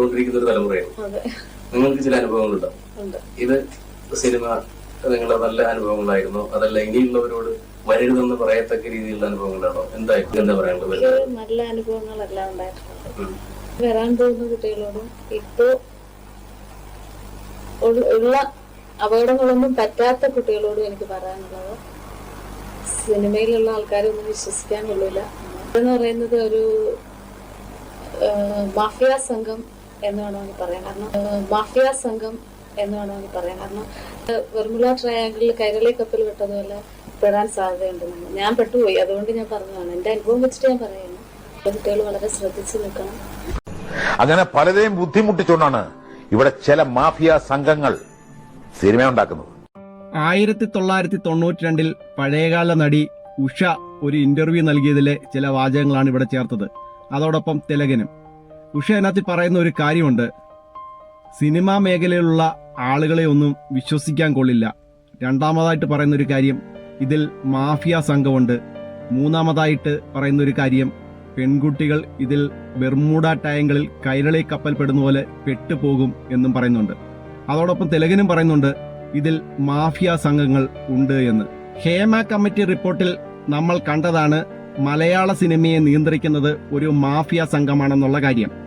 വന്നുകൊണ്ടിരിക്കുന്ന ഒരു തലമുറയാണ്. നിങ്ങൾക്ക് ചില അനുഭവങ്ങളുണ്ടോ? ഇത് സിനിമ നിങ്ങളുടെ നല്ല അനുഭവങ്ങളായിരുന്നു. അതല്ല ഇനിയുള്ളവരോട് വരരുതെന്ന് പറയത്തക്ക രീതിയിലുള്ള അനുഭവങ്ങളാണോ എന്തായിരിക്കും? എന്താ പറയാനുള്ളത്? നല്ല അനുഭവങ്ങളെല്ലാം ഉണ്ടായിട്ടുണ്ട്. വരാൻ പോകുന്ന കുട്ടികളോടും ഇപ്പോ ഉള്ള അപകടങ്ങളൊന്നും പറ്റാത്ത കുട്ടികളോടും എനിക്ക് പറയാനുള്ളത് സിനിമയിലുള്ള ആൾക്കാരൊന്നും വിശ്വസിക്കാൻ കൊള്ളില്ല എന്ന് പറയുന്നത് ഒരു മാഫിയ സംഘം എന്ന് വേണമെങ്കിൽ പറയാം കാരണം മാഫിയ സംഘം എന്ന് വേണമെങ്കിൽ പറയാം കാരണം വെർമുല ട്രയാങ്കിളിൽ കൈരളി കപ്പൽ വിട്ടതുപോലെ പെടാൻ സാധ്യതയുണ്ട് ഞാൻ പെട്ടുപോയി. അതുകൊണ്ട് ഞാൻ പറഞ്ഞതാണ്. എന്റെ അനുഭവം വെച്ചിട്ട് ഞാൻ പറയുന്നു. കുട്ടികൾ വളരെ ശ്രദ്ധിച്ചു നിൽക്കണം. അങ്ങനെ പലരെയും ബുദ്ധിമുട്ടിച്ചുകൊണ്ടാണ് ഇവിടെ ചില മാഫിയ സംഘങ്ങൾ സിനിമ ഉണ്ടാക്കുന്നത്. ആയിരത്തി തൊള്ളായിരത്തി തൊണ്ണൂറ്റി രണ്ടിൽ പഴയകാല നടി ഉഷ ഒരു ഇന്റർവ്യൂ നൽകിയതിലെ ചില വാചകങ്ങളാണ് ഇവിടെ ചേർത്തത്. അതോടൊപ്പം തിലകനും. ഉഷ അതിനകത്ത് പറയുന്ന ഒരു കാര്യമുണ്ട്. സിനിമാ മേഖലയിലുള്ള ആളുകളെ ഒന്നും വിശ്വസിക്കാൻ കൊള്ളില്ല. രണ്ടാമതായിട്ട് പറയുന്ന ഒരു കാര്യം ഇതിൽ മാഫിയ സംഘമുണ്ട്. മൂന്നാമതായിട്ട് പറയുന്ന ഒരു കാര്യം പെൺകുട്ടികൾ ഇതിൽ ബെർമൂഡ ടായങ്ങളിൽ കൈരളി കപ്പൽ പെടുന്ന പോലെ പെട്ടുപോകും എന്നും പറയുന്നുണ്ട്. അതോടൊപ്പം തെലുങ്കനും പറയുന്നുണ്ട് ഇതിൽ മാഫിയ സംഘങ്ങൾ ഉണ്ട് എന്ന്. ഹേമ കമ്മിറ്റി റിപ്പോർട്ടിൽ നമ്മൾ കണ്ടതാണ് മലയാള സിനിമയെ നിയന്ത്രിക്കുന്നത് ഒരു മാഫിയ സംഘമാണെന്നുള്ള കാര്യം.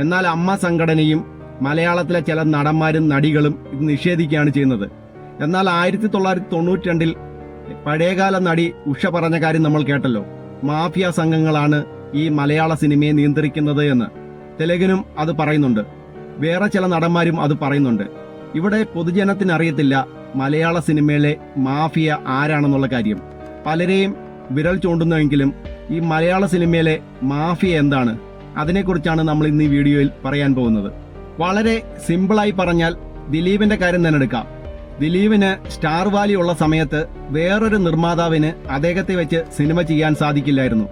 എന്നാൽ അമ്മ സംഘടനയും മലയാളത്തിലെ ചില നടന്മാരും നടികളും ഇത് നിഷേധിക്കുകയാണ് ചെയ്യുന്നത്. എന്നാൽ ആയിരത്തി തൊള്ളായിരത്തി തൊണ്ണൂറ്റി രണ്ടിൽ പഴയകാല നടി ഉഷ പറഞ്ഞ കാര്യം നമ്മൾ കേട്ടല്ലോ. മാഫിയ സംഘങ്ങളാണ് ഈ മലയാള സിനിമയെ നിയന്ത്രിക്കുന്നത് എന്ന്. തെലുഗിനും അത് പറയുന്നുണ്ട്. വേറെ ചില നടന്മാരും അത് പറയുന്നുണ്ട്. ഇവിടെ പൊതുജനത്തിന് അറിയത്തില്ല മലയാള സിനിമയിലെ മാഫിയ ആരാണെന്നുള്ള കാര്യം. പലരെയും വിരൽ ചൂണ്ടുന്നുവെങ്കിലും ഈ മലയാള സിനിമയിലെ മാഫിയ എന്താണ്? അതിനെക്കുറിച്ചാണ് നമ്മൾ ഇന്ന് ഈ വീഡിയോയിൽ പറയാൻ പോകുന്നത്. വളരെ സിമ്പിളായി പറഞ്ഞാൽ ദിലീപിന്റെ കാര്യം തന്നെ എടുക്കാം ദിലീപിന് സ്റ്റാർ വാലി ഉള്ള സമയത്ത് വേറൊരു നിർമ്മാതാവിന് അദ്ദേഹത്തെ വെച്ച് സിനിമ ചെയ്യാൻ സാധിക്കില്ലായിരുന്നു.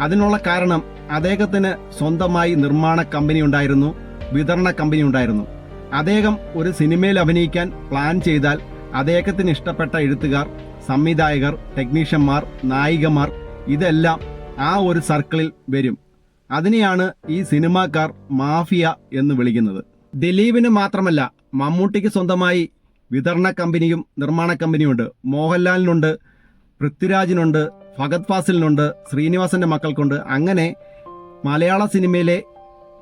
അതിനുള്ള കാരണം അദ്ദേഹത്തിന് സ്വന്തമായി നിർമ്മാണ കമ്പനി ഉണ്ടായിരുന്നു വിതരണ കമ്പനി ഉണ്ടായിരുന്നു. അദ്ദേഹം ഒരു സിനിമയിൽ അഭിനയിക്കാൻ പ്ലാൻ ചെയ്താൽ അദ്ദേഹത്തിന് ഇഷ്ടപ്പെട്ട എഴുത്തുകാർ സംവിധായകർ ടെക്നീഷ്യന്മാർ നായികമാർ ഇതെല്ലാം ആ ഒരു സർക്കിളിൽ വരും. അതിനെയാണ് ഈ സിനിമാക്കാർ മാഫിയ എന്ന് വിളിക്കുന്നത്. ദിലീപിന് മാത്രമല്ല മമ്മൂട്ടിക്ക് സ്വന്തമായി വിതരണ കമ്പനിയും നിർമ്മാണ കമ്പനിയും ഉണ്ട് മോഹൻലാലിനുണ്ട് പൃഥ്വിരാജിനുണ്ട് ഫഗത് ഫാസിലിനുണ്ട് ശ്രീനിവാസന്റെ മക്കൾക്കുണ്ട്. അങ്ങനെ മലയാള സിനിമയിലെ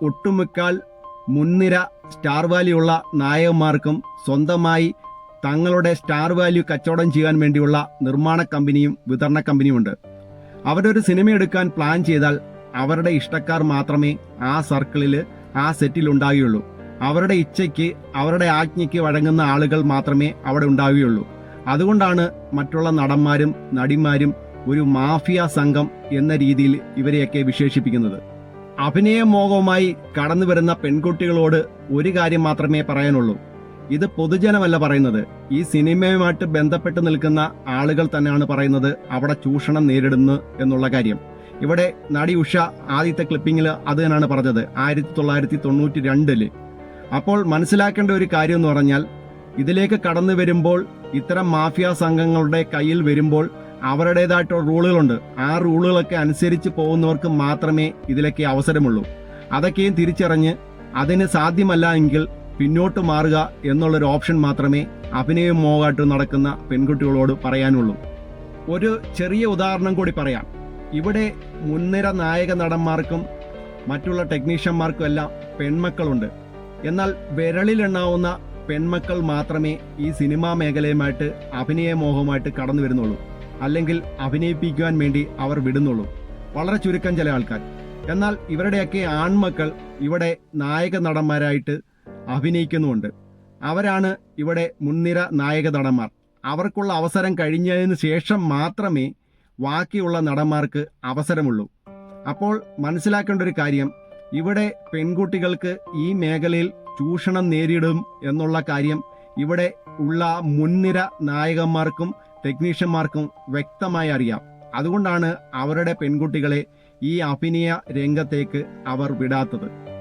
ഒട്ടുമുക്കാൽ മുൻനിര സ്റ്റാർ വാല്യുള്ള നായകന്മാർക്കും സ്വന്തമായി തങ്ങളുടെ സ്റ്റാർ വാല്യൂ കച്ചവടം ചെയ്യാൻ വേണ്ടിയുള്ള നിർമ്മാണ കമ്പനിയും വിതരണ കമ്പനിയും ഉണ്ട് അവരൊരു സിനിമ എടുക്കാൻ പ്ലാൻ ചെയ്താൽ അവരുടെ ഇഷ്ടക്കാർ മാത്രമേ ആ സർക്കിളിൽ ആ സെറ്റിൽ ഉണ്ടാകുകയുള്ളൂ അവരുടെ ഇച്ഛയ്ക്ക് അവരുടെ ആജ്ഞയ്ക്ക് വഴങ്ങുന്ന ആളുകൾ മാത്രമേ അവിടെ ഉണ്ടാവുകയുള്ളൂ. അതുകൊണ്ടാണ് മറ്റുള്ള നടന്മാരും നടിമാരും ഒരു മാഫിയ സംഘം എന്ന രീതിയിൽ ഇവരെയൊക്കെ വിശേഷിപ്പിക്കുന്നത്. അഭിനയമോഹവുമായി കടന്നു വരുന്ന പെൺകുട്ടികളോട് ഒരു കാര്യം മാത്രമേ പറയാനുള്ളൂ. ഇത് പൊതുജനമല്ല പറയുന്നത്. ഈ സിനിമയുമായിട്ട് ബന്ധപ്പെട്ട് നിൽക്കുന്ന ആളുകൾ തന്നെയാണ് പറയുന്നത് അവിടെ ചൂഷണം നേരിടുന്നു എന്നുള്ള കാര്യം. ഇവിടെ നടി ഉഷ ആദ്യത്തെ ക്ലിപ്പിങ്ങിൽ അത് തന്നെയാണ് പറഞ്ഞത്. ആയിരത്തി തൊള്ളായിരത്തി തൊണ്ണൂറ്റി രണ്ടിൽ അപ്പോൾ മനസ്സിലാക്കേണ്ട ഒരു കാര്യം എന്ന് പറഞ്ഞാൽ ഇതിലേക്ക് കടന്നു വരുമ്പോൾ ഇത്തരം മാഫിയ സംഘങ്ങളുടെ കയ്യിൽ വരുമ്പോൾ അവരുടേതായിട്ടുള്ള റൂളുകളുണ്ട്. ആ റൂളുകളൊക്കെ അനുസരിച്ച് പോകുന്നവർക്ക് മാത്രമേ ഇതിലേക്ക് അവസരമുള്ളൂ. അതൊക്കെയും തിരിച്ചറിഞ്ഞ് അതിന് സാധ്യമല്ല എങ്കിൽ പിന്നോട്ട് മാറുക എന്നുള്ളൊരു ഓപ്ഷൻ മാത്രമേ അഭിനയം മോഹായിട്ട് നടക്കുന്ന പെൺകുട്ടികളോട് പറയാനുള്ളൂ. ഒരു ചെറിയ ഉദാഹരണം കൂടി പറയാം. ഇവിടെ മുൻനിര നായക നടന്മാർക്കും മറ്റുള്ള ടെക്നീഷ്യന്മാർക്കും എല്ലാം പെൺമക്കളുണ്ട്. എന്നാൽ വിരളിലെണ്ണാവുന്ന പെൺമക്കൾ മാത്രമേ ഈ സിനിമാ മേഖലയുമായിട്ട് അഭിനയമോഹമായിട്ട് കടന്നു വരുന്നുള്ളൂ. അല്ലെങ്കിൽ അഭിനയിപ്പിക്കുവാൻ വേണ്ടി അവർ വിടുന്നുള്ളൂ. വളരെ ചുരുക്കം ചില ആൾക്കാർ. എന്നാൽ ഇവരുടെയൊക്കെ ആൺമക്കൾ ഇവിടെ നായക നടന്മാരായിട്ട് അഭിനയിക്കുന്നുമുണ്ട്. അവരാണ് ഇവിടെ മുൻനിര നായക നടന്മാർ. അവർക്കുള്ള അവസരം കഴിഞ്ഞതിന് ശേഷം മാത്രമേ ബാക്കിയുള്ള നടന്മാർക്ക് അവസരമുള്ളൂ. അപ്പോൾ മനസ്സിലാക്കേണ്ട ഒരു കാര്യം ഇവിടെ പെൺകുട്ടികൾക്ക് ഈ മേഖലയിൽ ചൂഷണം നേരിടും എന്നുള്ള കാര്യം ഇവിടെ ഉള്ള മുൻനിര നായകന്മാർക്കും ടെക്നീഷ്യന്മാർക്കും വ്യക്തമായി അറിയാം. അതുകൊണ്ടാണ് അവരുടെ പെൺകുട്ടികളെ ഈ അഭിനയ രംഗത്തേക്ക് അവർ വിടാത്തത്.